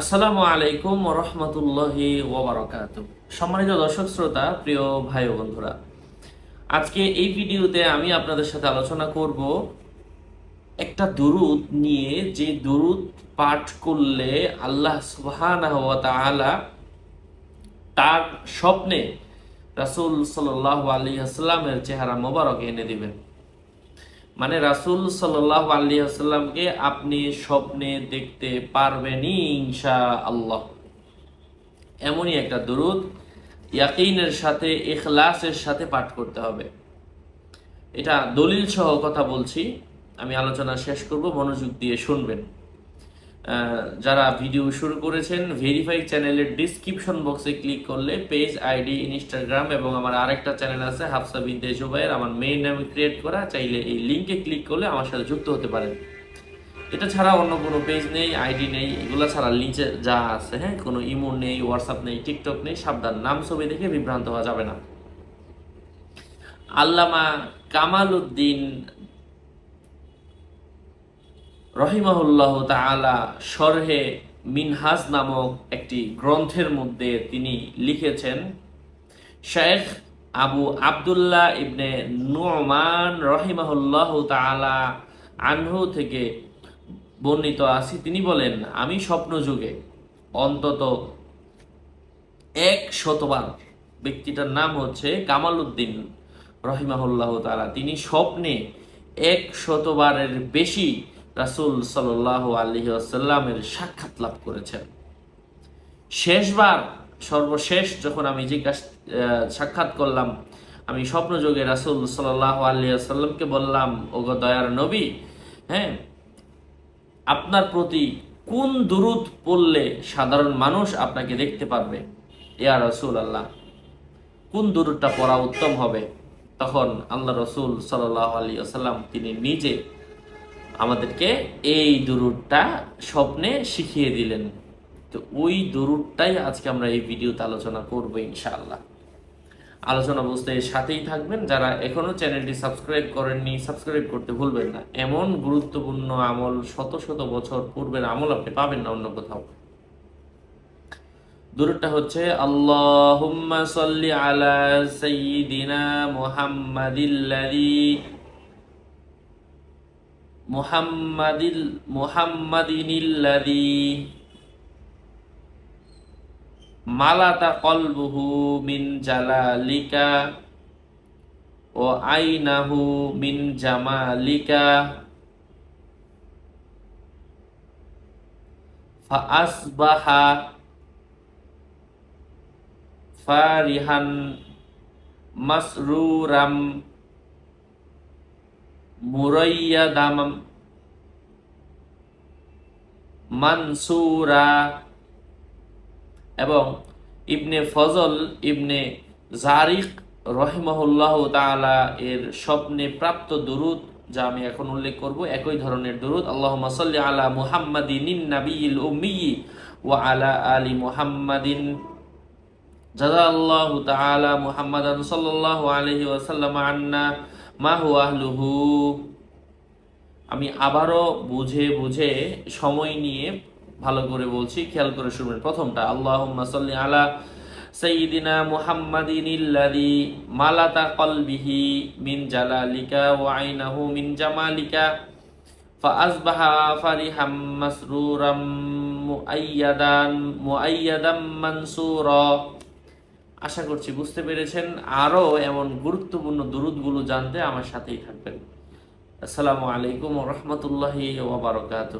আসসালামু আলাইকুম রহমতুল্লাহি ওবরাকাত সম্মানিত দর্শক, শ্রোতা, প্রিয় ভাই বন্ধুরা, আজকে এই ভিডিওতে আমি আপনাদের সাথে আলোচনা করব একটা দুরুদ নিয়ে। যে দুরুদ পাঠ করলে আল্লাহ সুবহানাহু তার স্বপ্নে রাসূল সাল্লাল্লাহু আলাইহি আসাল্লামের চেহারা মোবারক এনে দিবেন। মানে রাসুল সাল্লাহ আপনি স্বপ্নে দেখতে পারবেনই ইনশা আল্লাহ এমনই একটা দরুদ ইয়াকিনের সাথে এখলাসের সাথে পাঠ করতে হবে। এটা দলিল সহ কথা বলছি। আমি আলোচনা শেষ করব, মনোযোগ দিয়ে শুনবেন। যারা ভিডিও শুরু করেছেন ভেরিফাই চ্যানেলের ডিসক্রিপশন বক্সে ক্লিক করলে পেজ আইডি ইনস্টাগ্রাম এবং আমার আরেকটা চ্যানেল আছে হাফসা বিনতে জুবাইর আমার মেইন নামে ক্রিয়েট করা, চাইলে এই লিংকে ক্লিক করলে আমার সাথে যুক্ত হতে পারেন। এটা ছাড়া অন্য কোনো পেজ নেই আইডি নেই, এগুলো ছাড়া নিচে যা আছে হ্যাঁ কোনো ইমো নেই হোয়াটসঅ্যাপ নেই টিকটক নেই, সাবধান, নাম ছবি দেখে বিভ্রান্ত হওয়া যাবে না। আল্লামা কামাল উদ্দিন রহিমাহুল্লাহ তাআলা শরহে মিনহাজ নামক একটি গ্রন্থের মধ্যে তিনি লিখেছেন, শেখ আবু আব্দুল্লাহ ইবনে নুমান রহিমাহুল্লাহ তাআলা আনহু থেকে বর্ণিত আছি। তিনি বলেন, আমি স্বপ্ন যুগে অন্তত এক শতবার ব্যক্তিটার নাম হচ্ছে কামাল উদ্দিন রহিমাহুল্লাহ তাআলা। তিনি স্বপ্নে এক শতবারের বেশি রাসূল সাল্লাল্লাহু আলাইহি ওয়াসাল্লামের সাক্ষাৎ লাভ করেছেন। শেষবার, সর্বশেষ যখন আমি জিজ্ঞাসা সাক্ষাৎ করলাম, আমি স্বপ্নযোগে রাসূল সাল্লাল্লাহু আলাইহি ওয়াসাল্লামকে বললাম, ওগো দয়ার নবী হ্যাঁ আপনার প্রতি কোন দুরুদ পড়লে সাধারণ মানুষ আপনাকে দেখতে পারবে? ইয়া রসুল আল্লাহ কোন দুরুদটা পড়া উত্তম হবে? তখন আল্লাহ রসুল সাল্লাহ আলী আসাল্লাম তিনি নিজে আমাদেরকে এই দুরুদটা স্বপ্নে শিখিয়ে দিলেন। তো ওই দুরুদটাই আজকে আমরা এই ভিডিওতে আলোচনা করব ইনশাআল্লাহ। আলোচনা বুঝতে সাথেই থাকবেন। যারা এখনও চ্যানেলটি সাবস্ক্রাইব করেননি, সাবস্ক্রাইব করতে ভুলবেন না। এমন গুরুত্বপূর্ণ আমল শত শত বছর পূর্বের আমল আপনি পাবেন না অন্য কোথাও। দূরটা হচ্ছে, আল্লাহুম্মা সাল্লি আলা সাইয়্যিদিনা মুহাম্মাদিল্লাযী মুহাম্মাদিল মুহাম্মাদিনিল্লাযী মালাতা কলবুহু মিন জালালিকা ও আইনাহু মিন জামালিকা ফাআসবাহা ফারিহান মাসরুরাম মুরাইয়াদাম মানসুরা এবং ইবনে ফজল ইবনে জারিক রহিমাহুল্লাহ তাআলা এর স্বপ্নে প্রাপ্ত দুরুদ, যা আমি এখন উল্লেখ করব, একই ধরনের দুরুদ। আল্লাহ সাল্লি আলা মুহাম্মাদিন নাবিয়িল উম্মি ওয়া আলা আলী মুহাম্মাদিন। জাযাল্লাহু তাআলা মুহাম্মাদান সাল্লাল্লাহু আলাইহি ওয়াসাল্লাম আন্না মা হুয়া আমি আবারও বুঝে বুঝে সময় নিয়ে ভালো করে বলছি, খেয়াল করে শুনবেন। প্রথমটা, আল্লাহুম্মা সাল্লি আলা সাইয়্যিদিনা মুহাম্মাদিন মালাতা কলবিহি মিন জালালিকা ওয়া আইনাহু মিন জামালিকা। ফাআসবাহা ফারিহাম মাসরুরাম মুআইয়াদান, মুআইয়াদাম মানসুরা। আশা করছি বুঝতে পেরেছেন। আরও এমন গুরুত্বপূর্ণ দুরুদগুলো জানতে আমার সাথেই থাকবেন। আসসালামু আলাইকুম রহমতুল্লাহি ওবরকাত